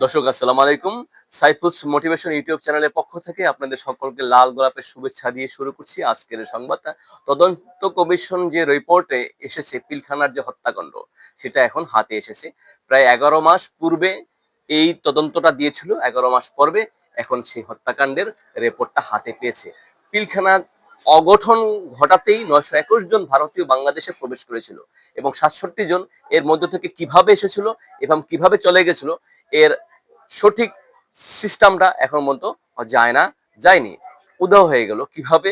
দর্শক, আসসালামু আলাইকুম। সাইফুস মোটিভেশন ইউটিউব চ্যানেলের পক্ষ থেকে আপনাদের সকলকে লাল গোলাপের শুভেচ্ছা দিয়ে শুরু করছি আজকের সংবাদটা তদন্ত কমিশন যে রিপোর্টে এসেছে, পিলখানার যে হত্যাকাণ্ড, সেটা এখন হাতে এসেছে। প্রায় এগারো মাস পূর্বে এই তদন্তটা দিয়েছিল, এগারো মাস পর্বে এখন সেই হত্যাকাণ্ডের রিপোর্টটা হাতে পেয়েছে। পিলখানার অগঠন ঘটাতেই নয়শো একুশ জন ভারতীয় বাংলাদেশে প্রবেশ করেছিল এবং সাতষট্টি জন এর মধ্য থেকে কীভাবে এসেছিল এবং কীভাবে চলে গেছিল এর সঠিক সিস্টেমটা এখন পর্যন্ত যায় না, যায়নি। উদাহ হয়ে গেল, কীভাবে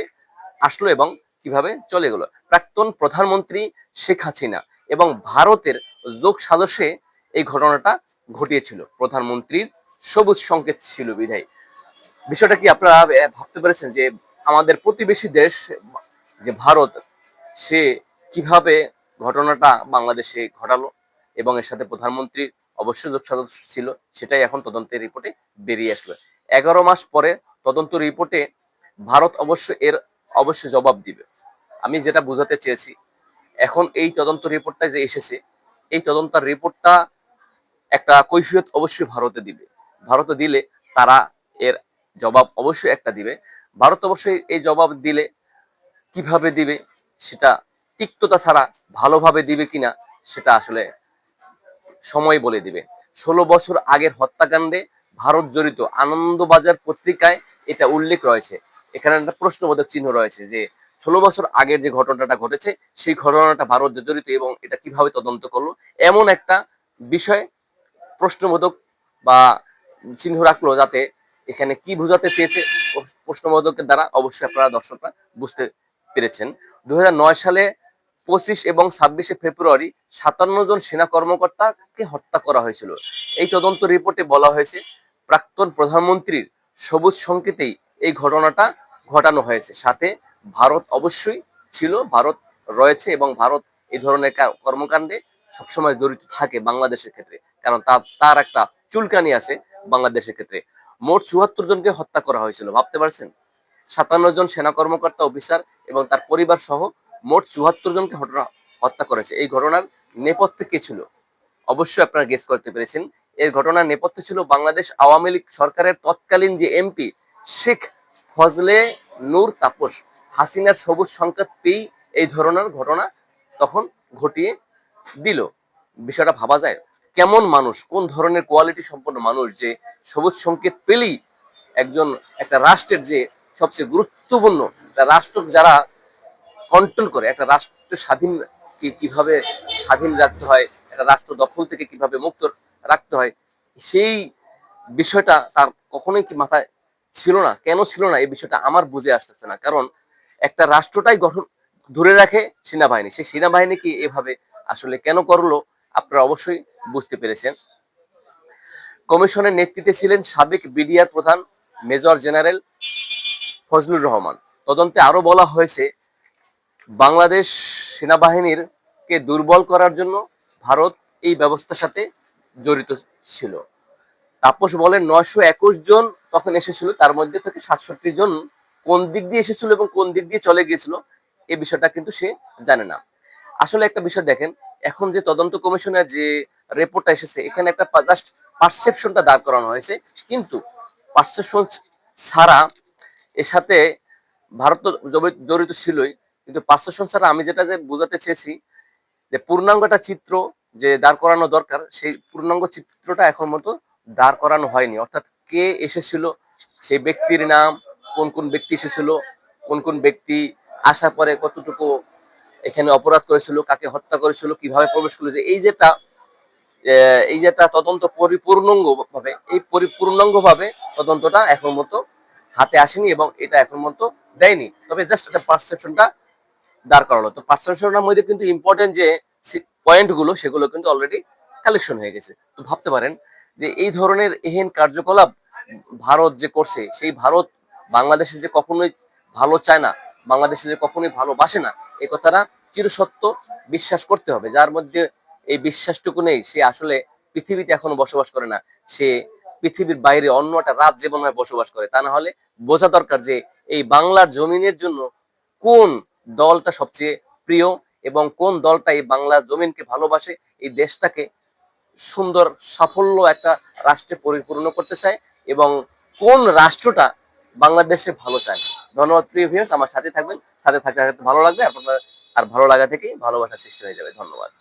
আসলো এবং কীভাবে চলে গেল। প্রাক্তন প্রধানমন্ত্রী শেখ হাসিনা এবং ভারতের যোগ সাদস্যে এই ঘটনাটা ঘটিয়েছিল। প্রধানমন্ত্রীর সবুজ সংকেত ছিল বিধায়। বিষয়টা কি আপনারা ভাবতে পেরেছেন যে আমাদের প্রতিবেশী দেশ, যে ভারত, সে কীভাবে ঘটনাটা বাংলাদেশে ঘটালো এবং এর সাথে প্রধানমন্ত্রীর অবশ্যই যোগ ছিল, সেটাই এখন তদন্তের রিপোর্টে বেরিয়ে আসলো। এগারো মাস পরে তদন্ত রিপোর্টে ভারত অবশ্য এর অবশ্যই জবাব দিবে। আমি যেটা বোঝাতে চেয়েছি, এখন এই তদন্ত রিপোর্টটা যে এসেছে, এই তদন্তের রিপোর্টটা একটা কৈফিয়ত অবশ্যই ভারতে দিবে। ভারতে দিলে তারা এর জবাব অবশ্যই একটা দিবে। ভারত অবশ্যই এই জবাব দিলে কীভাবে দিবে সেটা তিক্ততা ছাড়া ভালোভাবে দিবে কিনা সেটা আসলে সময় বলে দিবে। ষোলো বছর আগের হত্যাকাণ্ডে ভারত জড়িত আনন্দবাজার পত্রিকায় এটা উল্লেখ রয়েছে। এখানে একটা প্রশ্নবোধক চিহ্ন রয়েছে যে, ষোলো বছর আগের যে ঘটনাটা ঘটেছে, সেই ঘটনাটা ভারত জড়িত এবং এটা কীভাবে তদন্ত করল, এমন একটা বিষয় প্রশ্নবোধক বা চিহ্ন রাখল যাতে এখানে কি বোঝাতে চেয়েছে প্রশ- প্রশ্নবোধকের দ্বারা অবশ্যই আপনারা দর্শকরা বুঝতে পেরেছেন। দুই হাজার নয় সালে পঁচিশ এবং ছাব্বিশে ফেব্রুয়ারি সাতান্ন জন সেনা কর্মকর্তাকে হত্যা করা হয়েছিল। এই তদন্ত রিপোর্টে বলা হয়েছে, প্রাক্তন প্রধানমন্ত্রীর সবুজ সংকেতেই এই ঘটনাটা ঘটানো হয়েছে। সাথে ভারত অবশ্যই ছিল, ভারত রয়েছে এবং ভারত এই ধরনের কর্মকাণ্ডে সবসময় জড়িত থাকে বাংলাদেশের ক্ষেত্রে। কারণ তার একটা চুলকানি আছে বাংলাদেশের ক্ষেত্রে। মোট চুয়াত্তর জনকে হত্যা করা হয়েছিল, ভাবতে পারছেন? সাতান্ন জন সেনা কর্মকর্তা, অফিসার এবং তার পরিবার সহ মোট চুয়াত্তর জনকে হত্যা করেছে। এই ঘটনার নেপথ্যে কে ছিল? অবশ্যই আপনারা গেস করতে পেরেছেন। এর ঘটনার নেপথ্যে ছিল বাংলাদেশ আওয়ামী লীগ সরকারের তৎকালীন যে এমপি শেখ ফজলে নূর তাপস। হাসিনার সবুজ সংকেত পেয়েই এই ধরনের ঘটনা তখন ঘটিয়ে দিল। বিষয়টা ভাবা যায়। কেমন মানুষ, কোন ধরনের কোয়ালিটি সম্পন্ন মানুষ যে সবুজ সংকেত পেলেই একজন, একটা রাষ্ট্রের যে সবচেয়ে গুরুত্বপূর্ণ রাষ্ট্র যারা কন্ট্রোল করে, একটা রাষ্ট্র স্বাধীন কীভাবে স্বাধীন রাখতে হয়, একটা রাষ্ট্র দখল থেকে কীভাবে মুক্ত রাখতে হয়, সেই বিষয়টা তার কখনোই কি মাথায় ছিল না, কেন ছিল না, এই বিষয়টা আমার বুঝে আসতেছে না। কারণ একটা রাষ্ট্রটাই গঠন, ধরে রাখে সেনাবাহিনী সেই সেনাবাহিনী কি এভাবে আসলে কেন করল আপনারা অবশ্যই বুঝতে পেরেছেন। কমিশনের নেতৃত্বে ছিলেন সাবেক বিডিআর প্রধান মেজর জেনারেল ফজলুর রহমান। তদন্তে আরও বলা হয়েছে, বাংলাদেশ সেনাবাহিনীর কে দুর্বল করার জন্য ভারত এই ব্যবস্থার সাথে জড়িত ছিল। তাপস বলেন, নয়শো একুশ জন তখন এসেছিল, তার মধ্যে থেকে সাতষট্টি জন কোন দিক দিয়ে এসেছিল এবং কোন দিক দিয়ে চলে গিয়েছিল এই বিষয়টা কিন্তু সে জানে না। আসলে একটা বিষয় দেখেন এখন যে তদন্ত কমিশনের যে রিপোর্টটা এসেছে, এখানে একটা জাস্ট পারসেপশনটা দাঁড় করানো হয়েছে। কিন্তু পারসেপশন ছাড়া এর সাথে ভারত জড়িত ছিলই, কিন্তু পারসেপশন ছাড়া আমি যেটা যে বোঝাতে চেয়েছি যে পূর্ণাঙ্গ একটা চিত্র যে দাঁড় করানো দরকার, সেই পূর্ণাঙ্গ চিত্রটা এখন মতো দাঁড় করানো হয়নি। অর্থাৎ কে এসেছিল, সেই ব্যক্তির নাম, কোন কোন ব্যক্তি এসেছিল, কোন কোন ব্যক্তি আসার পরে কতটুকু এখানে অপরাধ করেছিল, কাকে হত্যা করেছিল, কীভাবে প্রবেশ করেছে এই যেটা এই যেটা তদন্ত পরিপূর্ণাঙ্গ ভাবে এই পরিপূর্ণাঙ্গ ভাবে তদন্তটা এখন মতো হাতে আসেনি এবং এটা এখন মতো দেয়নি। তবে জাস্ট একটা পারসেপশনটা দাঁড় করালো। তো পারসেপশনের মধ্যে কিন্তু ইম্পর্টেন্ট যে পয়েন্টগুলো সেগুলো কিন্তু অলরেডি কালেকশন হয়ে গেছে। তো ভাবতে পারেন যে এই ধরনের এহেন কার্যকলাপ ভারত যে করছে, সেই ভারত বাংলাদেশে যে কখনোই ভালো চায় না, বাংলাদেশে যে কখনোই ভালোবাসে না এই কথাটা চিরসত্য বিশ্বাস করতে হবে। যার মধ্যে এই বিশ্বাসটুকু নেই, সে আসলে পৃথিবীতে এখনও বসবাস করে না। সে পৃথিবীর বাইরে অন্য একটা রাত জীবন হয় বসবাস করে। তা না হলে বোঝা দরকার যে এই বাংলার জমিনের জন্য কোন দলটা সবচেয়ে প্রিয় এবং কোন দলটা এই বাংলার জমিনকে ভালোবাসে, এই দেশটাকে সুন্দর সাফল্য একটা রাষ্ট্রে পরিপূর্ণ করতে চায় এবং কোন রাষ্ট্রটা বাংলাদেশে ভালো চায়। ধন্যবাদ প্রিয় ভিউয়ার্স আমার সাথে থাকবেন, সাথে থাকতে থাকতে ভালো লাগবে, আপনার আর ভালো লাগা থেকেই ভালোবাসা সৃষ্টি হয়ে যাবে। ধন্যবাদ।